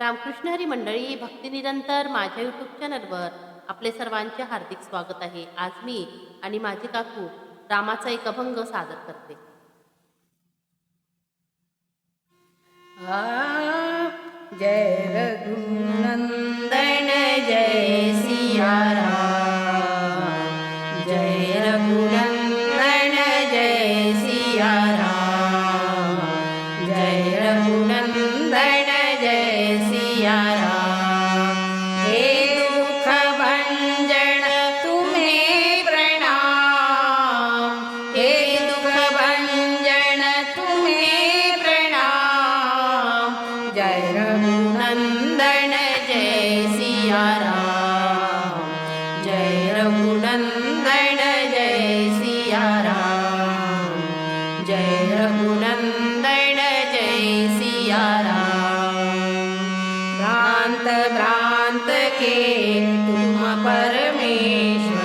रामकृष्ण हरी मंडळी भक्ती निरंतर माझ्या यूट्यूब चॅनलवर आपले सर्वांचे हार्दिक स्वागत आहे. आज मी आणि माझे काकू रामाचा एक अभंग सादर करते. जय रघुना जय रघुनंदन जय सिया राम जय रघुनंदन जय सिया राम जय रघुनंदन जय सिया राम भ्रांत भ्रांत के तुम परमेश्वर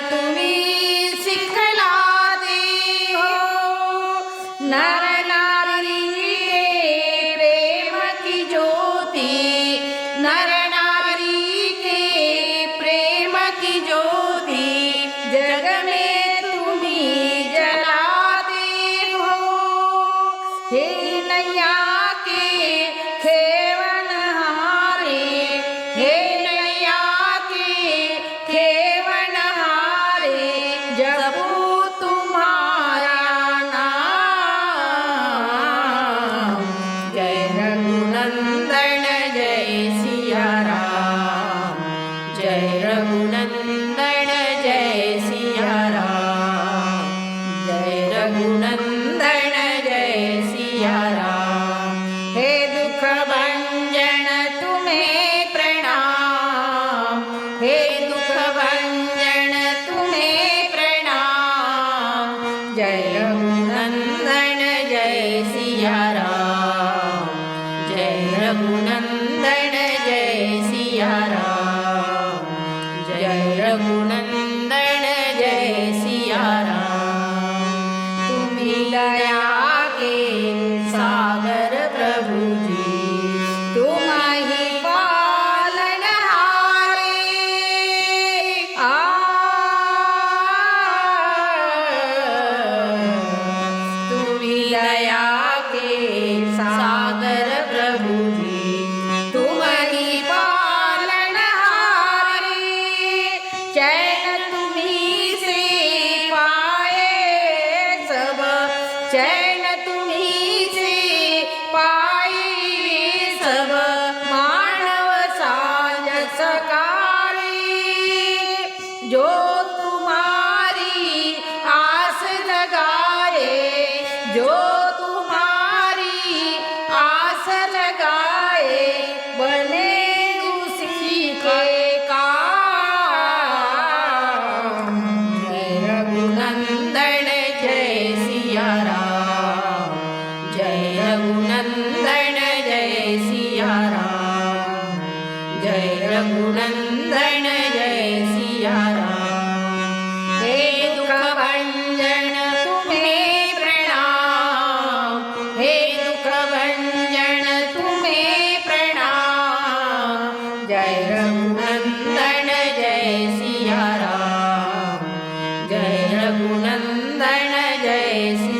हो. जग में तुम्ही जलाते हो. हे नैया के खेवन हारे हे না Jane. रघुनन्दन जय सिारा हे दुख भञ्जन तु हे दुख भञ्जन तु जय रघुनन्दन जय सियारा जय रघुनन्दन जय सि